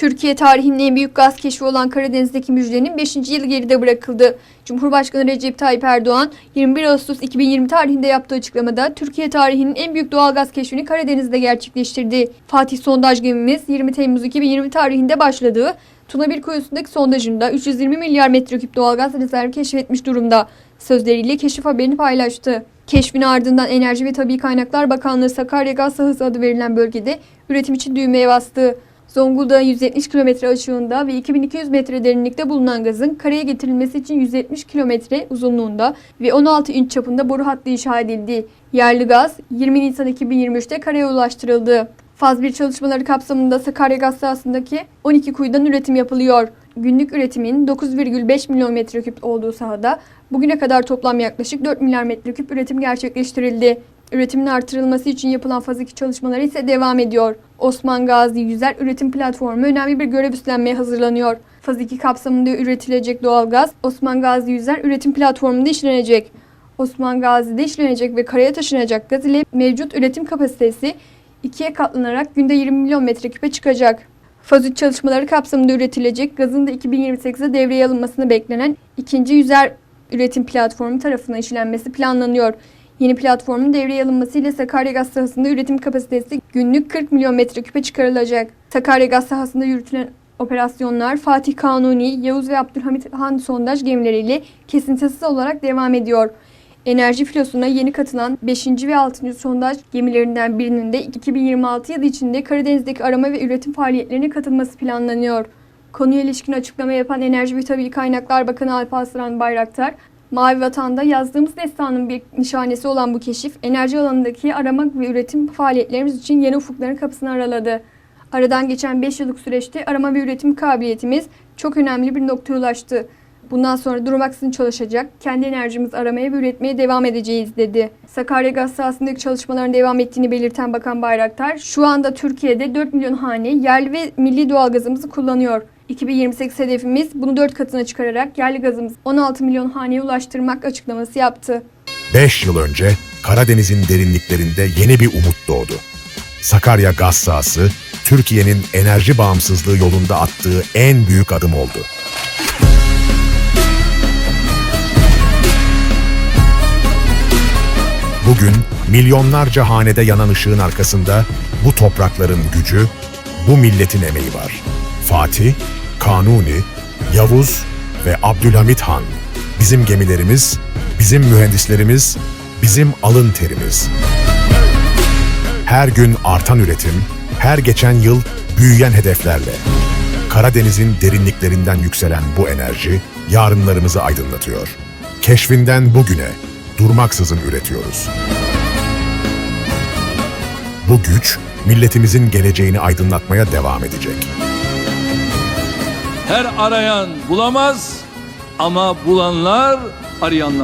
Türkiye tarihinin en büyük gaz keşfi olan Karadeniz'deki müjdenin 5. yılı geride bırakıldı. Cumhurbaşkanı Recep Tayyip Erdoğan 21 Ağustos 2020 tarihinde yaptığı açıklamada Türkiye tarihinin en büyük doğal gaz keşfini Karadeniz'de gerçekleştirdi. Fatih sondaj gemimiz 20 Temmuz 2020 tarihinde başladığı Tuna bir kuyusundaki sondajında 320 milyar metreküp doğalgaz rezervi keşfetmiş durumda. Sözleriyle keşif haberini paylaştı. Keşfin ardından Enerji ve Tabi Kaynaklar Bakanlığı Sakarya Gaz Sahası adı verilen bölgede üretim için düğmeye bastı. Zonguldak'ın 170 kilometre açığında ve 2200 metre derinlikte bulunan gazın karaya getirilmesi için 170 kilometre uzunluğunda ve 16 inç çapında boru hattı inşa edildi. Yerli gaz 20 Nisan 2023'te karaya ulaştırıldı. Faz 1 çalışmaları kapsamında Sakarya Gaz sahasındaki 12 kuyudan üretim yapılıyor. Günlük üretimin 9,5 milyon metreküp olduğu sahada bugüne kadar toplam yaklaşık 4 milyar metreküp üretim gerçekleştirildi. Üretimin artırılması için yapılan faz 2 çalışmaları ise devam ediyor. Osman Gazi Yüzer Üretim Platformu önemli bir görev üstlenmeye hazırlanıyor. Faz 2 kapsamında üretilecek doğalgaz Osman Gazi Yüzer Üretim Platformu'nda işlenecek. Osman Gazi'de işlenecek ve karaya taşınacak gaz ile mevcut üretim kapasitesi ikiye katlanarak günde 20 milyon metreküpe çıkacak. Faz 3 çalışmaları kapsamında üretilecek gazın da 2028'de devreye alınmasını beklenen ikinci yüzer üretim platformu tarafından işlenmesi planlanıyor. Yeni platformun devreye alınmasıyla Sakarya Gaz sahasında üretim kapasitesi günlük 40 milyon metreküpe çıkarılacak. Sakarya Gaz sahasında yürütülen operasyonlar Fatih Kanuni, Yavuz ve Abdülhamit Han sondaj gemileriyle kesintisiz olarak devam ediyor. Enerji filosuna yeni katılan 5. ve 6. sondaj gemilerinden birinin de 2026 yılı içinde Karadeniz'deki arama ve üretim faaliyetlerine katılması planlanıyor. Konuya ilişkin açıklama yapan Enerji ve Tabii Kaynaklar Bakanı Alp Aslan Bayraktar, Mavi Vatan'da yazdığımız destanın bir nişanesi olan bu keşif, enerji alanındaki arama ve üretim faaliyetlerimiz için yeni ufukların kapısını araladı. Aradan geçen 5 yıllık süreçte arama ve üretim kabiliyetimiz çok önemli bir noktaya ulaştı. Bundan sonra durmaksızın çalışacak, kendi enerjimizi aramaya ve üretmeye devam edeceğiz dedi. Sakarya Gaz sahasındaki çalışmaların devam ettiğini belirten Bakan Bayraktar, şu anda Türkiye'de 4 milyon hane yerli ve milli doğalgazımızı kullanıyor. 2028 hedefimiz bunu 4 katına çıkararak yerli gazımızı 16 milyon haneye ulaştırmak açıklaması yaptı. 5 yıl önce Karadeniz'in derinliklerinde yeni bir umut doğdu. Sakarya gaz sahası, Türkiye'nin enerji bağımsızlığı yolunda attığı en büyük adım oldu. Bugün milyonlarca hanede yanan ışığın arkasında bu toprakların gücü, bu milletin emeği var. Fatih, Kanuni, Yavuz ve Abdülhamit Han. Bizim gemilerimiz, bizim mühendislerimiz, bizim alın terimiz. Her gün artan üretim, her geçen yıl büyüyen hedeflerle. Karadeniz'in derinliklerinden yükselen bu enerji yarınlarımızı aydınlatıyor. Keşfinden bugüne durmaksızın üretiyoruz. Bu güç milletimizin geleceğini aydınlatmaya devam edecek. Her arayan bulamaz ama bulanlar arayanlar.